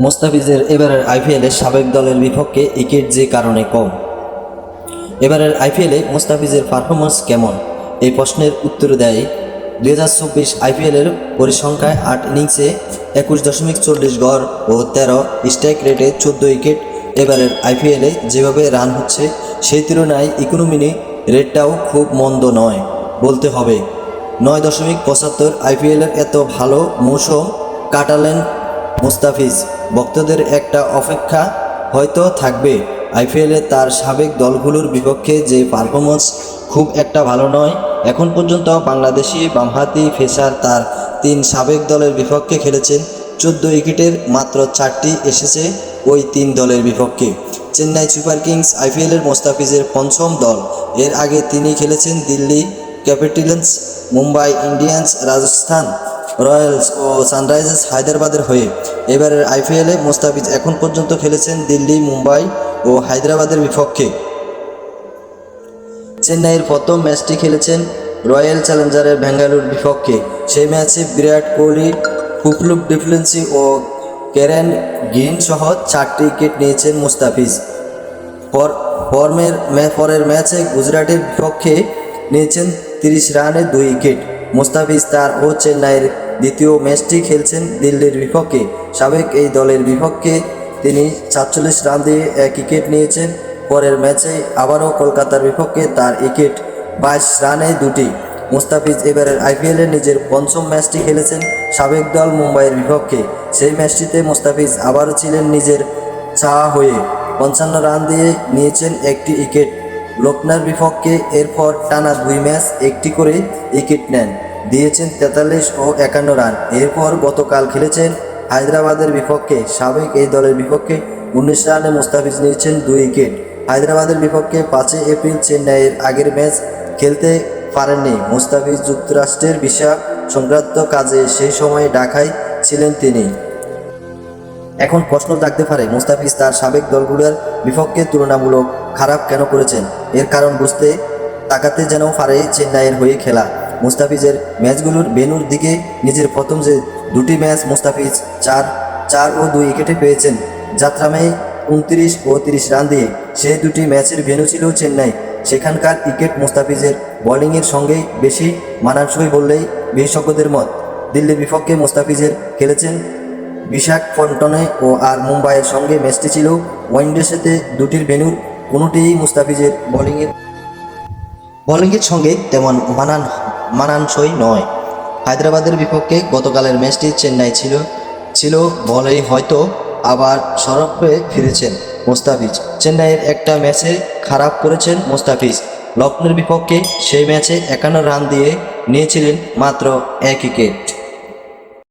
মোস্তাফিজের এবারের আইপিএলে সাবেক দলের বিপক্ষে উইকেট যে কারণে কম। এবারের আইপিএলে মোস্তাফিজের পারফরমেন্স কেমন? এই প্রশ্নের উত্তর দেয় দুই হাজার চব্বিশ আইপিএলের পরিসংখ্যায় আট ইনিংসে একুশ দশমিক চল্লিশ গড় ও তেরো স্ট্রাইক রেটে চোদ্দ উইকেট। এবারের আইপিএলে যেভাবে রান হচ্ছে, সেই তুলনায় ইকোনমি রেটটাও খুব মন্দ নয়, বলতে হবে। নয় দশমিক পঁচাত্তর আইপিএলের এত ভালো মৌসুম কাটালেন মুস্তাফিজ, ভক্তদের একটা অপেক্ষা হয়তো থাকবে। আইপিএলে তার সাবেক দলগুলোর বিপক্ষে যে পারফরমেন্স খুব একটা ভালো নয়, এখন পর্যন্ত বাংলাদেশি বামহাতি ফেসার তার তিন সাবেক দলের বিপক্ষে খেলেছেন। চোদ্দ উইকেটের মাত্র চারটি এসেছে ওই তিন দলের বিপক্ষে। চেন্নাই সুপার কিংস আইপিএলের মোস্তাফিজের পঞ্চম দল। এর আগে তিনি খেলেছেন Delhi Capitals, Mumbai Indians, Rajasthan. Royals ও সানরাইজার্স হায়দ্রাবাদের হয়ে। এবারের আইপিএলে মোস্তাফিজ এখন পর্যন্ত খেলেছেন দিল্লি, মুম্বাই ও হায়দ্রাবাদের বিপক্ষে। চেন্নাইয়ের প্রথম ম্যাচটি খেলেছেন রয়্যাল চ্যালেঞ্জারের বেঙ্গালুর বিপক্ষে। সেই ম্যাচে বিরাট কোহলি কুপলুক ডিফ্লেন্সি ও কেরেন গ্রিন সহ চারটি উইকেট নিয়েছেন মুস্তাফিজ। ফর্মের পরের ম্যাচে গুজরাটের বিপক্ষে নিয়েছেন তিরিশ রানে দুই উইকেট। মুস্তাফিজ তার ও চেন্নাইয়ের দ্বিতীয় ম্যাচটি খেলছেন দিল্লির বিপক্ষে। সাবেক এই দলের বিপক্ষে তিনি সাতচল্লিশ রান দিয়ে এক উইকেট নিয়েছেন। পরের ম্যাচে আবারও কলকাতার বিপক্ষে তার উইকেট, বাইশ রানে দুটি। মুস্তাফিজ এবারের আইপিএলে নিজের পঞ্চম ম্যাচটি খেলেছেন সাবেক দল মুম্বাইয়ের বিপক্ষে। সেই ম্যাচটিতে মুস্তাফিজ আবারও ছিলেন নিজের ছা হয়ে। পঞ্চান্ন রান দিয়ে নিয়েছেন একটি উইকেট। লক্ষ্ণার বিপক্ষে এরপর টানা দুই ম্যাচ একটি করে উইকেট নেন। দিয়েছেন তেতাল্লিশ ও একান্ন রান। এরপর গতকাল খেলেছেন হায়দ্রাবাদের বিপক্ষে। সাবেক এই দলের বিপক্ষে উনিশ রানে মুস্তাফিজ নিয়েছেন দুই উইকেট। হায়দ্রাবাদের বিপক্ষে পাঁচই এপ্রিল চেন্নাইয়ের আগের ম্যাচ খেলতে পারেননি। মুস্তাফিজ যুক্তরাষ্ট্রের ভিসা সংক্রান্ত কাজে সেই সময় ঢাকায় ছিলেন তিনি। এখন প্রশ্ন থাকতে পারে, মুস্তাফিজ তার সাবেক দলগুলোর বিপক্ষে তুলনামূলক খারাপ কেন করেছেন? এর কারণ বুঝতে তাকাতে যেন পারে চেন্নাইয়ের হয়ে খেলা। মুস্তাফিজের ম্যাচগুলোর বেনুর দিকে নিজের প্রথম যে দুটি ম্যাচ মুস্তাফিজ চার চার ও দুই উইকেটে পেয়েছেন। যাত্রামে উনত্রিশ ও তিরিশ রান দিয়ে সে দুটি ম্যাচের ভেন্যু ছিল চেন্নাই। সেখানকার উইকেট মুস্তাফিজের বোলিংয়ের সঙ্গে বেশি মানানসই বললেই বিশেষজ্ঞদের মত। দিল্লির বিপক্ষে মুস্তাফিজের খেলেছেন বিশাখাপট্টনে ও আর মুম্বাইয়ের সঙ্গে ম্যাচটি ছিল ওয়াইন্ডোসেতে দুটির ভেন্যুর। কোনোটিই মুস্তাফিজের বোলিংয়ের বোলিংয়ের সঙ্গে তেমন মানান মানানসই নয়। হায়দ্রাবাদের বিপক্ষে গতকালের ম্যাচটি চেন্নাই ছিল। ছিল বলেই হয়তো আবার সরব হয়ে ফিরেছেন মোস্তাফিজ। চেন্নাইয়ের একটা ম্যাচে খারাপ করেছেন মোস্তাফিজ। লক্ষ্ণের বিপক্ষে সেই ম্যাচে একান্ন রান দিয়ে নিয়েছিলেন মাত্র এক উইকেট।